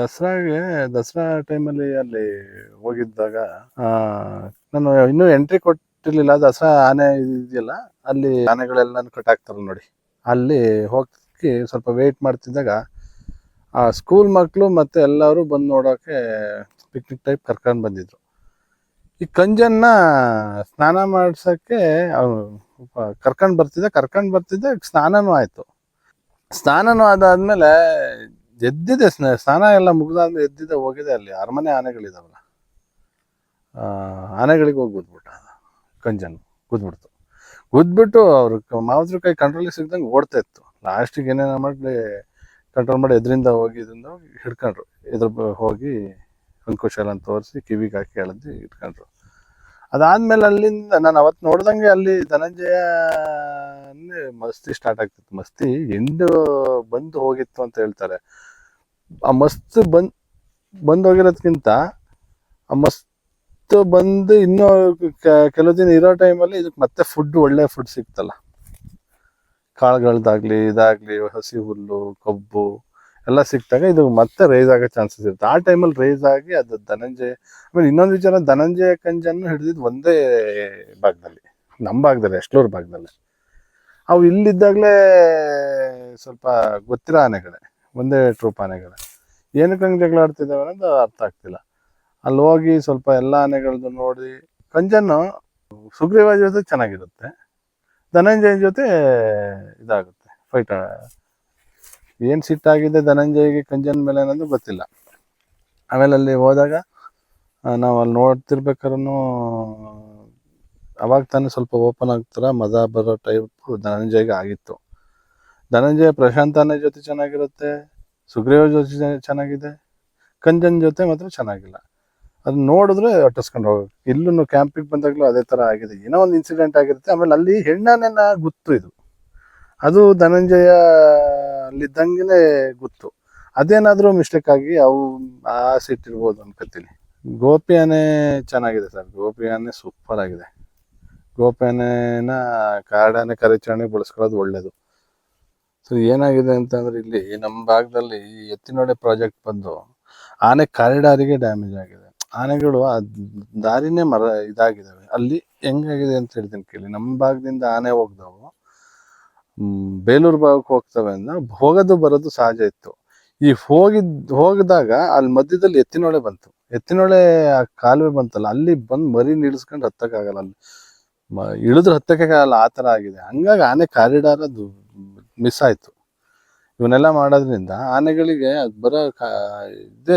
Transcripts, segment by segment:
ದಸರಾಗೆ, ದಸರಾ ಟೈಮಲ್ಲಿ ಅಲ್ಲಿ ಹೋಗಿದ್ದಾಗ ನಾನು ಇನ್ನೂ ಎಂಟ್ರಿ ಕೊಟ್ಟಿರ್ಲಿಲ್ಲ. ದಸರಾ ಆನೆ ಇದೆಯಲ್ಲ, ಅಲ್ಲಿ ಆನೆಗಳೆಲ್ಲ ಕಟ್ಟಾಕ್ತಾರೆ ನೋಡಿ. ಅಲ್ಲಿ ಹೋಗಿ ಸ್ವಲ್ಪ ವೆಯ್ಟ್ ಮಾಡ್ತಿದ್ದಾಗ, ಆ ಸ್ಕೂಲ್ ಮಕ್ಕಳು ಮತ್ತೆ ಎಲ್ಲರೂ ಬಂದು ನೋಡೋಕ್ಕೆ ಪಿಕ್ನಿಕ್ ಟೈಪ್ ಕರ್ಕೊಂಡು ಬಂದಿದ್ರು. ಈ ಕಂಜನ್ನ ಸ್ನಾನ ಮಾಡ್ಸೋಕ್ಕೆ ಕರ್ಕೊಂಡು ಬರ್ತಿದ್ದೆ. ಕರ್ಕೊಂಡು ಬರ್ತಿದ್ದೆ, ಸ್ನಾನನೂ ಆಯಿತು. ಸ್ನಾನನೂ ಅದಾದ್ಮೇಲೆ ಎದ್ದಿದೆ ಸ್ನ- ಸ್ನಾನ ಎಲ್ಲ ಮುಗಿದಾದ್ಮೇಲೆ ಎದ್ದಿದೆ, ಹೋಗಿದೆ ಅಲ್ಲಿ. ಅರಮನೆ ಆನೆಗಳಿದಾವಲ್ಲ. ಆನೆಗಳಿಗೆ ಹೋಗಿ ಗುದ್ಬಿಟ್ಟ. ಕಂಜನ್ ಗುದ್ಬಿಡ್ತು. ಗುದ್ಬಿಟ್ಟು ಅವ್ರ ಮಾವದ್ರ ಕೈ ಕಂಟ್ರೋಲಿಗೆ ಸಿಗ್ದಂಗೆ ಓಡ್ತಾ ಇತ್ತು. ಲಾಸ್ಟಿಗೆ ಏನೇನೋ ಮಾಡಿ ಕಂಟ್ರೋಲ್ ಮಾಡಿ ಎದ್ರಿಂದ ಹೋಗಿ, ಇದರಿಂದ ಹೋಗಿ ಹಿಡ್ಕೊಂಡ್ರು. ಇದ್ರ ಹೋಗಿ ಅಂಕುಶಲ ಅಂತ ತೋರಿಸಿ, ಕಿವಿಗೆ ಹಾಕಿ ಎಳೆದು ಇಟ್ಕೊಂಡ್ರು. ಅದಾದ್ಮೇಲೆ ಅಲ್ಲಿಂದ, ನಾನು ಅವತ್ತು ನೋಡ್ದಂಗೆ ಅಲ್ಲಿ ಧನಂಜಯ ಮಸ್ತಿ ಸ್ಟಾರ್ಟ್ ಆಗ್ತಿತ್ತು. ಮಸ್ತಿ ಎಂಡು ಬಂದು ಹೋಗಿತ್ತು ಅಂತ ಹೇಳ್ತಾರೆ. ಆ ಮಸ್ತ್ ಬಂದ್, ಬಂದೋಗಿರೋದ್ಕಿಂತ ಆ ಮಸ್ತ್ ಬಂದು ಇನ್ನೂ ಕೆಲವು ದಿನ ಇರೋ ಟೈಮಲ್ಲಿ ಇದಕ್ಕೆ ಮತ್ತೆ ಫುಡ್ ಒಳ್ಳೆ ಫುಡ್ ಸಿಗ್ತಲ್ಲ. ಕಾಳುಗಳ್ದಾಗ್ಲಿ, ಇದಾಗ್ಲಿ, ಹಸಿ ಹುಲ್ಲು, ಕಬ್ಬು ಎಲ್ಲ ಸಿಕ್ತಾಗ ಇದು ಮತ್ತೆ ರೈಸ್ ಆಗೋ ಚಾನ್ಸಸ್ ಇರುತ್ತೆ. ಆ ಟೈಮಲ್ಲಿ ರೈಸ್ ಆಗಿ ಅದು ಧನಂಜಯ ಆಮೇಲೆ ಇನ್ನೊಂದು ವಿಚಾರ ಧನಂಜಯ ಕಂಜನ್ನು ಹಿಡಿದಿದ್ದು ಒಂದೇ ಭಾಗದಲ್ಲಿ ನಮ್ಮ ಭಾಗದಲ್ಲಿ ಎಷ್ಟೋರ್ ಭಾಗದಲ್ಲಿ. ಅವು ಇಲ್ಲಿದ್ದಾಗಲೇ ಸ್ವಲ್ಪ ಗೊತ್ತಿರೋ ಆನೆಗಳೇ. ಒಂದೇ ಟ್ರೂಪ್ ಆನೆಗಳು ಏನಕ್ಕೆ ಹಂಗೆ ಜಗಳ ಆಡ್ತಿದ್ದಾವೆ ಅನ್ನೋದು ಅರ್ಥ ಆಗ್ತಿಲ್ಲ. ಅಲ್ಲಿ ಹೋಗಿ ಸ್ವಲ್ಪ ಎಲ್ಲ ಆನೆಗಳದ್ದು ನೋಡಿ, ಕಂಜನ್ನು ಸುಗ್ರೀವ ಜೊತೆ ಚೆನ್ನಾಗಿರುತ್ತೆ. ಧನಂಜಯ ಜೊತೆ ಇದಾಗುತ್ತೆ. ಫೈಟ್ ಏನು ಸಿಟ್ಟಾಗಿದೆ ಧನಂಜಯಗೆ ಕಂಜನ್ ಮೇಲೆ ಅನ್ನೋದು ಗೊತ್ತಿಲ್ಲ. ಆಮೇಲೆ ಅಲ್ಲಿ ಹೋದಾಗ ನಾವು ಅಲ್ಲಿ ನೋಡ್ತಿರ್ಬೇಕಾದ್ರೂ ಅವಾಗ ತಾನೇ ಸ್ವಲ್ಪ ಓಪನ್ ಆಗ್ತಾರ, ಮಜಾ ಬರೋ ಟೈಪ್ ಧನಂಜಯಗೆ ಆಗಿತ್ತು. ಧನಂಜಯ ಪ್ರಶಾಂತ ಆನೆ ಜೊತೆ ಚೆನ್ನಾಗಿರುತ್ತೆ, ಸುಗ್ರೀವ ಜೊತೆ ಚೆನ್ನಾಗಿದೆ, ಕಂಜನ್ ಜೊತೆ ಮಾತ್ರ ಚೆನ್ನಾಗಿಲ್ಲ. ಅದನ್ನ ನೋಡಿದ್ರೆ ಅಟ್ಟಿಸ್ಕೊಂಡು ಹೋಗ್ಬೇಕು ಇಲ್ಲೂ ಕ್ಯಾಂಪಿಗೆ ಬಂದಾಗಲೂ ಅದೇ ಥರ ಆಗಿದೆ. ಏನೋ ಒಂದು ಇನ್ಸಿಡೆಂಟ್ ಆಗಿರುತ್ತೆ, ಆಮೇಲೆ ಅಲ್ಲಿ ಹೆಣ್ಣನೆನ ಗುತ್ತು ಇದು. ಅದು ಧನಂಜಯ ಅಲ್ಲಿದ್ದಂಗೆ ಗುತ್ತು. ಅದೇನಾದರೂ ಮಿಸ್ಟೇಕ್ ಆಗಿ ಅವು ಆ ಸಿಟ್ ಇರ್ಬೋದು ಅನ್ಕೋತೀನಿ. ಗೋಪಿ ಚೆನ್ನಾಗಿದೆ ಸರ್. ಗೋಪಿ ಆನೆ ಸೂಪರ್ ಆಗಿದೆ. ಗೋಪಿ ಕಾಡಾನೆ ಕರಿಚಾಣಿ ಬಳಸ್ಕೊಳ್ಳೋದು ಒಳ್ಳೇದು. ಸೊ ಏನಾಗಿದೆ ಅಂತಂದ್ರೆ ಇಲ್ಲಿ ನಮ್ಮ ಭಾಗದಲ್ಲಿ ಈ ಎತ್ತಿನೊಡೆ ಪ್ರಾಜೆಕ್ಟ್ ಬಂದು ಆನೆ ಕಾರಿಡಾರಿಗೆ ಡ್ಯಾಮೇಜ್ ಆಗಿದೆ. ಆನೆಗಳು ಆ ದಾರಿನೇ ಮರ ಇದಾಗಿದ್ದಾವೆ ಅಲ್ಲಿ ಹೆಂಗಾಗಿದೆ ಅಂತ ಹೇಳ್ತೀನಿ ಕೇಳಿ. ನಮ್ಮ ಭಾಗದಿಂದ ಆನೆ ಹೋಗ್ದವು. ಬೇಲೂರು ಭಾಗಕ್ಕೆ ಹೋಗ್ತವೆ ಅಂದ್ರೆ ಹೋಗೋದು ಬರೋದು ಸಹಜ ಇತ್ತು. ಈ ಹೋಗಿದ್ ಹೋಗಿದಾಗ ಅಲ್ಲಿ ಮಧ್ಯದಲ್ಲಿ ಎತ್ತಿನೊಳೆ ಬಂತು. ಎತ್ತಿನೊಳೆ ಆ ಕಾಲುವೆ ಬಂತಲ್ಲ, ಅಲ್ಲಿ ಬಂದು ಮರಿ ನಿಲ್ಸ್ಕೊಂಡು ಹತ್ತಕ್ಕಾಗಲ್ಲ. ಅಲ್ಲಿ ಇಳಿದ್ರೆ ಹತ್ತಕ್ಕಾಗಲ್ಲ, ಆ ಥರ ಆಗಿದೆ. ಹಂಗಾಗಿ ಆನೆ ಕಾರಿಡಾರ್ ಅದು ಮಿಸ್ ಆಯ್ತು. ಇವನ್ನೆಲ್ಲ ಮಾಡೋದ್ರಿಂದ ಆನೆಗಳಿಗೆ ಅದು ಬರೋ ಇದೇ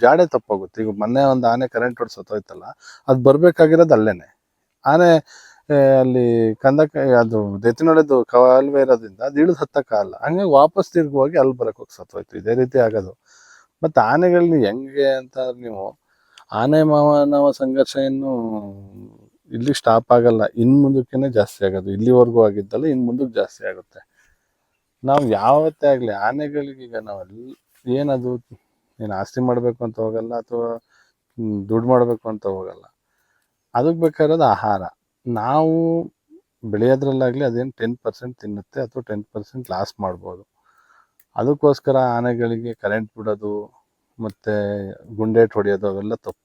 ಜಾಡೆ ತಪ್ಪಾಗುತ್ತೆ. ಈಗ ಮೊನ್ನೆ ಒಂದು ಆನೆ ಕರೆಂಟ್ ಹೊಡೆದು ಸತ್ತೋಯ್ತಲ್ಲ, ಅದು ಬರ್ಬೇಕಾಗಿರೋದು ಅಲ್ಲೇನೆ. ಆನೆ ಅಲ್ಲಿ ಕಂದಕ, ಅದು ದೆತ್ತಿನೊಡೆದು ಕಾಲುವೆ ಇರೋದ್ರಿಂದ ಅದು ಇಳಿದು ಹತ್ತಕ್ಕಾಗಲ್ಲ ಹಂಗಾಗಿ ವಾಪಸ್ ತಿರ್ಗಿ ಅಲ್ಲಿ ಬರಕ್ಕೆ ಹೋಗಿ ಸತ್ತೋಯ್ತು. ಇದೇ ರೀತಿ ಆಗೋದು. ಮತ್ತು ಆನೆಗಳನ್ನ ಹೆಂಗೆ ಅಂತ ನೀವು, ಆನೆ ಮಾನವ ಸಂಘರ್ಷ ಏನು ಇಲ್ಲಿ ಸ್ಟಾಪ್ ಆಗಲ್ಲ. ಇನ್ನು ಮುಂದಕ್ಕೇನೆ ಜಾಸ್ತಿ ಆಗೋದು. ಇಲ್ಲಿವರೆಗೂ ಆಗಿದ್ದಲ್ಲ ಇನ್ನು ಮುಂದಕ್ಕೆ ಜಾಸ್ತಿ ಆಗುತ್ತೆ. ನಾವು ಯಾವತ್ತೇ ಆಗಲಿ ಆನೆಗಳಿಗೆ ಈಗ ನಾವೆಲ್ಲ ಏನದು ಏನು ಆಸ್ತಿ ಮಾಡಬೇಕು ಅಂತ ಹೋಗಲ್ಲ ಅಥವಾ ದುಡ್ಡು ಮಾಡಬೇಕು ಅಂತ ಹೋಗಲ್ಲ. ಅದಕ್ಕೆ ಬೇಕಾಗಿರೋದು ಆಹಾರ. ನಾವು ಬೆಳೆಯೋದ್ರಲ್ಲಾಗಲಿ ಅದೇನು ಟೆನ್ ಪರ್ಸೆಂಟ್ ತಿನ್ನುತ್ತೆ ಅಥವಾ ಟೆನ್ ಪರ್ಸೆಂಟ್ ಲಾಸ್ ಮಾಡ್ಬೋದು. ಅದಕ್ಕೋಸ್ಕರ ಆನೆಗಳಿಗೆ ಕರೆಂಟ್ ಬಿಡೋದು ಮತ್ತು ಗುಂಡೇಟ್ ಹೊಡೆಯೋದು ಅವೆಲ್ಲ ತಪ್ಪು.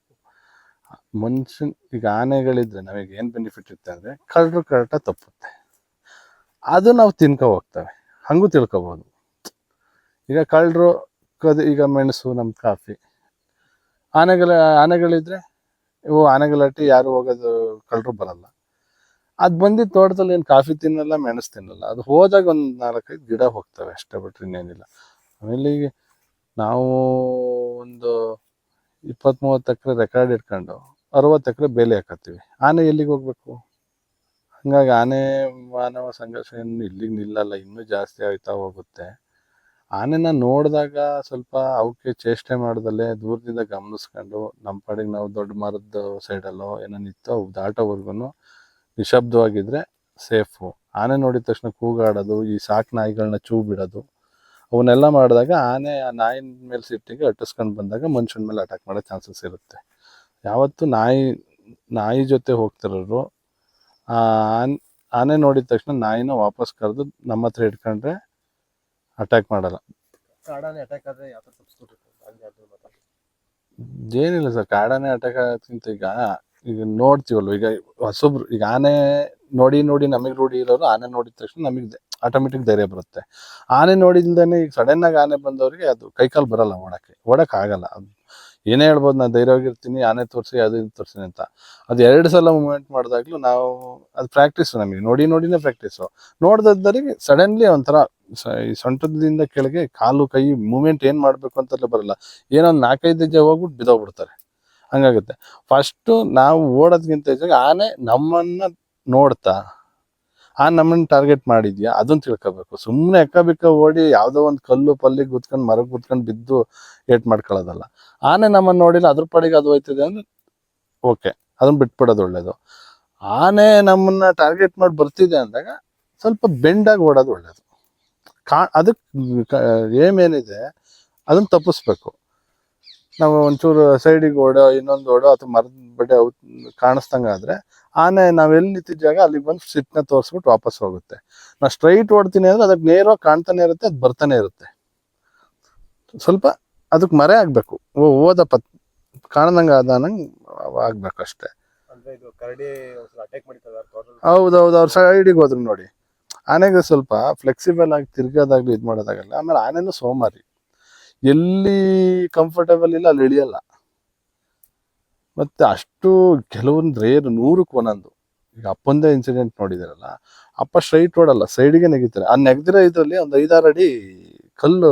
ಮನುಷ್ಯನ್ ಈಗ ಆನೆಗಳಿದ್ರೆ ನಮಗೆ ಏನು ಬೆನಿಫಿಟ್ ಇರುತ್ತೆ ಅಂದರೆ ಕಳ್ಳರು ಕರೆಕ್ಟಾಗಿ ತಪ್ಪುತ್ತೆ. ಅದು ನಾವು ತಿನ್ಕೊ ಹೋಗ್ತವೆ. ಹಂಗೂ ತಿಳ್ಕೊಬೋದು. ಈಗ ಕಳ್ಳರು ಕದು, ಈಗ ಮೆಣಸು ನಮ್ಮ ಕಾಫಿ. ಆನೆಗಳ, ಆನೆಗಳಿದ್ರೆ ಇವು ಆನೆಗಳಟ್ಟಿ ಯಾರು ಹೋಗೋದು ಕಳ್ಳರು ಬರಲ್ಲ. ಅದು ಬಂದಿದ್ದು ತೋಟದಲ್ಲಿ ಏನು ಕಾಫಿ ತಿನ್ನಲ್ಲ, ಮೆಣಸು ತಿನ್ನಲ್ಲ. ಅದು ಹೋದಾಗ ಒಂದು ನಾಲ್ಕೈದು ಗಿಡ ಹೋಗ್ತವೆ ಅಷ್ಟೇ ಬಿಟ್ಟರೆ ಇನ್ನೇನಿಲ್ಲ. ಆಮೇಲೆ ಈಗ ನಾವು ಒಂದು ಇಪ್ಪತ್ತ್ ಮೂವತ್ತು ಎಕರೆ ರೆಕಾರ್ಡ್ ಇಟ್ಕೊಂಡು ಅರವತ್ತು ಎಕರೆ ಬೇಲಿ ಹಾಕತ್ತೀವಿ. ಆನೆ ಎಲ್ಲಿಗೆ ಹೋಗ್ಬೇಕು? ಹಂಗಾಗಿ ಆನೆ ಮಾನವ ಸಂಘರ್ಷ ಏನು ಇಲ್ಲಿಗೆ ನಿಲ್ಲಲ್ಲ, ಇನ್ನೂ ಜಾಸ್ತಿ ಆಯ್ತಾ ಹೋಗುತ್ತೆ. ಆನೆನ ನೋಡಿದಾಗ ಸ್ವಲ್ಪ ಅವಕ್ಕೆ ಚೇಷ್ಟೆ ಮಾಡ್ದಲ್ಲೇ ದೂರದಿಂದ ಗಮನಿಸ್ಕೊಂಡು, ನಮ್ಮ ಪಾಡಿಗೆ ನಾವು ದೊಡ್ಡ ಮರದ ಸೈಡಲ್ಲೋ ಏನೋ ನಿಂತು ದಾಟೋವರೆಗೂ ನಿಶಬ್ದವಾಗಿದ್ರೆ ಸೇಫು. ಆನೆ ನೋಡಿದ ತಕ್ಷಣ ಕೂಗಾಡೋದು, ಈ ಸಾಕು ನಾಯಿಗಳನ್ನ ಚೂ ಬಿಡೋದು ಅವನ್ನೆಲ್ಲ ಮಾಡಿದಾಗ ಆನೆ ಆ ನಾಯಿನ ಮೇಲೆ ಸಿಟ್ಟಿಗೆ ಅಟ್ಟಿಸ್ಕೊಂಡು ಬಂದಾಗ ಮನುಷ್ಯನ ಮೇಲೆ ಅಟ್ಯಾಕ್ ಮಾಡೋ ಚಾನ್ಸಸ್ ಇರುತ್ತೆ. ಯಾವತ್ತು ನಾಯಿ ನಾಯಿ ಜೊತೆ ಹೋಗ್ತಿರೋರು ಆನ್- ಆನೆ ನೋಡಿದ ತಕ್ಷಣ ನಾಯಿನ ವಾಪಸ್ ಕರೆದು ನಮ್ಮ ಹತ್ರ ಇಟ್ಕೊಂಡ್ರೆ ಅಟ್ಯಾಕ್ ಮಾಡಲ್ಲ. ಕಾಡಾನೆ ಅಟ್ಯಾಕ್ ಆದ್ರೆ ಯಾವ ತರ ತಪ್ಪಿಸ್ಕೊಬೇಕು ಏನಿಲ್ಲ ಸರ್ ಕಾಡಾನೆ ಅಟ್ಯಾಕ್ ಆಗೋದ್ಕಿಂತ ಈಗ ಈಗ ನೋಡ್ತೀವಲ್ವ ಈಗ ಹೊಸಬ್ರು ಈಗ ಆನೆ ನೋಡಿ ನೋಡಿ ನಮಗೆ ರೂಢಿ ಇರೋರು ಆನೆ ನೋಡಿದ ತಕ್ಷಣ ನಮಗೆ ಆಟೋಮೆಟಿಕ್ ಧೈರ್ಯ ಬರುತ್ತೆ. ಆನೆ ನೋಡಿಲ್ದೇನೆ ಈಗ ಸಡನ್ ಆಗಿ ಆನೆ ಬಂದವರಿಗೆ ಅದು ಕೈಕಾಲು ಬರಲ್ಲ ಓಡಕ್ಕೆ ಓಡಕ್ಕೆ ಆಗಲ್ಲ. ಅದು ಏನೇ ಹೇಳ್ಬೋದು, ನಾನು ಧೈರ್ಯವಾಗಿರ್ತೀನಿ ಆನೆ ತೋರಿಸಿ, ಅದು ಇದು ತೋರಿಸಿ ಅಂತ. ಅದು ಎರಡು ಸಲ ಮೂಮೆಂಟ್ ಮಾಡಿದಾಗ್ಲೂ ನಾವು ಅದು ಪ್ರಾಕ್ಟೀಸು ನಮಗೆ, ನೋಡಿ, ನೋಡಿನೇ ಪ್ರಾಕ್ಟೀಸು ನೋಡ್ದದ್ದರಿಗೆ ಸಡನ್ಲಿ ಒಂಥರ ಈ ಸೊಂಟದಿಂದ ಕೆಳಗೆ ಕಾಲು, ಕೈ ಮೂಮೆಂಟ್ ಏನು ಮಾಡಬೇಕು ಅಂತಲ್ಲ ಬರಲ್ಲ. ಏನೋ ನಾಲ್ಕೈದು ಹೆಜ್ಜೆ ಹೋಗ್ಬಿಟ್ಟು ಬಿದ್ದೋಗ್ಬಿಡ್ತಾರೆ. ಹಂಗಾಗುತ್ತೆ. ಫಸ್ಟು ನಾವು ಓಡೋದ್ಕಿಂತ ಹೆಚ್ಚಾಗಿ ಆನೆ ನಮ್ಮನ್ನ ನೋಡ್ತಾ ಆ ನಮ್ಮನ್ನ ಟಾರ್ಗೆಟ್ ಮಾಡಿದ್ಯಾ? ಅದನ್ನ ತಿಳ್ಕೊಬೇಕು. ಸುಮ್ಮನೆ ಎಕ್ಕ ಬಿಕ್ಕ ಓಡಿ ಯಾವುದೋ ಒಂದು ಕಲ್ಲು ಪಲ್ಲಿಗೆ ಗುತ್ಕೊಂಡು ಮರಕ್ಕೆ ಗುತ್ಕೊಂಡು ಬಿದ್ದು ಏಟ್ ಮಾಡ್ಕೊಳ್ಳೋದಲ್ಲ ಆನೆ ನಮ್ಮನ್ನ ನೋಡಿಲ್ಲ, ಅದ್ರ ಪಾಡಿಗೆ ಅದು ಹೋಯ್ತಿದೆ ಅಂದ್ರೆ ಓಕೆ ಅದನ್ನ ಬಿಟ್ಬಿಡೋದು ಒಳ್ಳೇದು. ಆನೆ ನಮ್ಮನ್ನ ಟಾರ್ಗೆಟ್ ಮಾಡಿ ಬರ್ತಿದೆ ಅಂದಾಗ ಸ್ವಲ್ಪ ಬೆಂಡಾಗಿ ಓಡೋದು ಒಳ್ಳೇದು. ಕಾ ಅದಕ್ಕೆ ಏಮ್ ಏನಿದೆ ಅದನ್ನ ತಪ್ಪಿಸ್ಬೇಕು. ನಾವು ಒಂಚೂರು ಸೈಡಿಗೆ ಓಡೋ ಇನ್ನೊಂದು ಓಡೋ ಅಥವಾ ಮರದ ಬಟ್ಟೆ ಕಾಣಿಸ್ದಂಗೆ ಆದರೆ ಆನೆ ನಾವೆಲ್ಲಿ ನಿಂತಿದ್ದ ಜಾಗ ಅಲ್ಲಿಗೆ ಬಂದು ಸಿಟ್ನ ತೋರಿಸ್ಬಿಟ್ಟು ವಾಪಸ್ ಹೋಗುತ್ತೆ. ನಾವು ಸ್ಟ್ರೈಟ್ ಓಡ್ತೀನಿ ಅಂದರೆ ಅದಕ್ಕೆ ನೇರವಾಗಿ ಕಾಣ್ತಾನೆ ಇರುತ್ತೆ ಅದು ಬರ್ತಾನೆ ಇರುತ್ತೆ. ಸ್ವಲ್ಪ ಅದಕ್ಕೆ ಮರೆ ಆಗಬೇಕು. ಓ ಪತ್ ಕಾಣ್ದಂಗೆ ಆದಂಗೆ ಆಗ್ಬೇಕು ಅಷ್ಟೇ. ಹೌದೌದು ಅವ್ರ ಸೈಡಿಗೆ ಹೋದ್ರು ನೋಡಿ. ಆನೆಗೆ ಸ್ವಲ್ಪ ಫ್ಲೆಕ್ಸಿಬಲ್ ಆಗಿ ತಿರ್ಗೋದಾಗ್ಲಿ ಇದು ಮಾಡೋದಾಗಲ್ಲ. ಆಮೇಲೆ ಆನೆನೂ ಸೋಮಾರಿ. ಎಲ್ಲಿ ಕಂಫರ್ಟೇಬಲ್ ಇಲ್ಲ, ಅಲ್ಲಿ ಇಳಿಯಲ್ಲ. ಮತ್ತೆ ಅಷ್ಟು ಕೆಲವೊಂದು ರೇರ್ ನೂರಕ್ಕೆ ಒಂದೊಂದು. ಈಗ ಅಪ್ಪಂದೇ ಇನ್ಸಿಡೆಂಟ್ ನೋಡಿದಿರಲ್ಲ, ಅಪ್ಪ ಸ್ಟ್ರೈಟ್ ಓಡಲ್ಲ ಸೈಡಿಗೆ ನೆಗಿತಾರೆ. ಆ ನೆಗ್ದಿರೋ ಇದರಲ್ಲಿ ಒಂದು ಐದಾರು ಅಡಿ ಕಲ್ಲು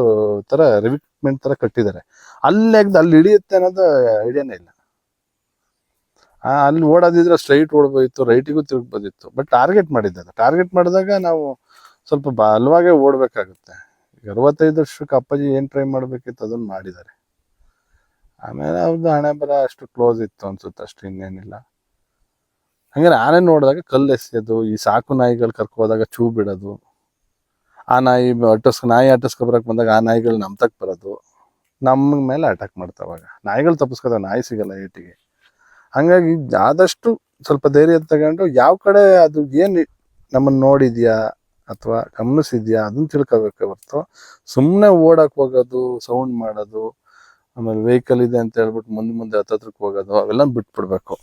ತರ ರಿವಿಕ್ಮೆಂಟ್ ತರ ಕಟ್ಟಿದ್ದಾರೆ. ಅಲ್ಲಿ ನೆಗ್ದು, ಅಲ್ಲಿ ಇಳಿಯುತ್ತೆ ಅನ್ನೋದು ಐಡಿಯಾನೇ ಇಲ್ಲ. ಅಲ್ಲಿ ಓಡೋದಿದ್ರೆ ಸ್ಟ್ರೈಟ್ ಓಡ್ಬೋದಿತ್ತು ರೈಟಿಗೂ ತಿರುಗ್ಬೋದಿತ್ತು ಬಟ್ ಟಾರ್ಗೆಟ್ ಮಾಡಿದ್ದೆ ಟಾರ್ಗೆಟ್ ಮಾಡಿದಾಗ ನಾವು ಸ್ವಲ್ಪ ಬಲವಾಗೇ ಓಡಬೇಕಾಗುತ್ತೆ. ಅರವತ್ತೈದು ವರ್ಷಕ್ಕೆ ಅಪ್ಪಾಜಿ ಏನು ಟ್ರೈ ಮಾಡಬೇಕಿತ್ತು ಅದನ್ನು ಮಾಡಿದ್ದಾರೆ. ಆಮೇಲೆ ಅವ್ರದ್ದು ಹಣೆ ಬರ ಅಷ್ಟು ಕ್ಲೋಸ್ ಇತ್ತು ಅನ್ಸುತ್ತೆ ಅಷ್ಟು ಇನ್ನೇನಿಲ್ಲ. ಹಂಗಾರೆ ಆನೆ ನೋಡಿದಾಗ ಕಲ್ಲು ಎಸೆಯೋದು, ಈ ಸಾಕು ನಾಯಿಗಳು ಕರ್ಕೊ ಹೋದಾಗ ಚೂ ಬಿಡೋದು. ಆ ನಾಯಿ ಅಟ್ಟಸ್ಕ ನಾಯಿ ಅಟ್ಟಸ್ಕೊ ಬರೋಕೆ ಬಂದಾಗ ಆ ನಾಯಿಗಳು ನಮ್ಮ ತಕ್ಕ ಬರೋದು. ನಮ್ಮ ಮೇಲೆ ಅಟ್ಯಾಕ್ ಮಾಡ್ತಾವಾಗ ನಾಯಿಗಳು ತಪ್ಪಿಸ್ಕೋತಾವ, ನಾಯಿ ಸಿಗಲ್ಲ ಏಟಿಗೆ. ಹಂಗಾಗಿ ಆದಷ್ಟು ಸ್ವಲ್ಪ ಧೈರ್ಯ ತಗೊಂಡು ಯಾವ ಕಡೆ ಅದು ಏನು ನಮ್ಮನ್ನು ನೋಡಿದ್ಯಾ ಅಥವಾ ಗಮನಿಸಿದ್ಯಾ ಅದನ್ನ ತಿಳ್ಕೊಬೇಕೆ ಹೊರ್ತು. ಸುಮ್ಮನೆ ಓಡಕ್ಕೆ ಹೋಗೋದು ಸೌಂಡ್ ಮಾಡೋದು, ಆಮೇಲೆ ವೆಹಿಕಲ್ ಇದೆ ಅಂತ ಹೇಳ್ಬಿಟ್ಟು ಮುಂದೆ ಮುಂದೆ ಹತ್ತತ್ರಕ್ಕೆ ಹೋಗೋದು, ಅವೆಲ್ಲ ಬಿಟ್ಬಿಡ್ಬೇಕು.